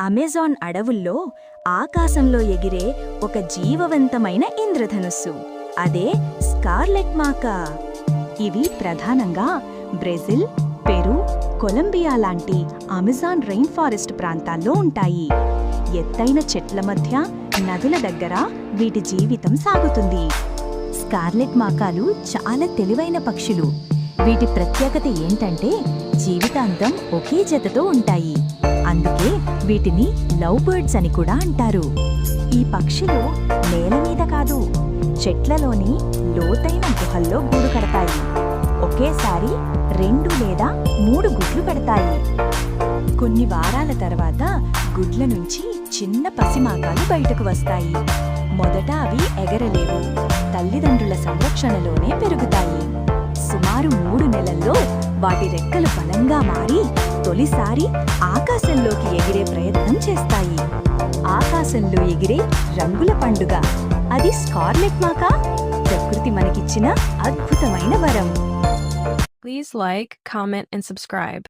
Amazon అడవుల్లో ఆకాశంలో ఎగిరే ఒక జీవవంతమైన ఇంద్రధనుస్సు. అదే స్కార్లెట్ మాకా. ఇవి ప్రధానంగా బ్రెజిల్ పెరు కొలంబియా లాంటి అమెజాన్ రెయిన్ ఫారెస్ట్ ప్రాంతాల్లో ఉంటాయి. ఎత్తైన చెట్ల మధ్య నదుల దగ్గర వీటి జీవితం సాగుతుంది. స్కార్లెట్ మాకాలు చాలా తెలివైన పక్షులు. వీటి ప్రత్యేకత ఏంటంటే జీవితాంతం ఒకే జతతో ఉంటాయి. అందుకే వీటిని లవ్ బర్డ్స్ అని కూడా అంటారు. ఈ పక్షులు నేల మీద కాదు చెట్లలోని లోతైన గుహల్లో గూడు కడతాయి. ఒకేసారి రెండు లేదా మూడు గుడ్లు పెడతాయి. కొన్ని వారాల తర్వాత గుడ్ల నుంచి చిన్న పసిమాకాలు బయటకు వస్తాయి. మొదట అవి ఎగరలేవు తల్లిదండ్రుల సంరక్షణలోనే పెరుగుతాయి. సుమారు మూడు నెలల్లో వాటి రెక్కలు బలంగా మారి తొలిసారి ఆకాశంలోకి ఎగిరే ప్రయత్నం చేస్తాయి. ఆకాశంలో ఎగిరే రంగుల పండుగ. అది స్కార్లెట్ మాకా? ప్రకృతి మనకిచ్చిన అద్భుతమైన వరం. Please like comment and subscribe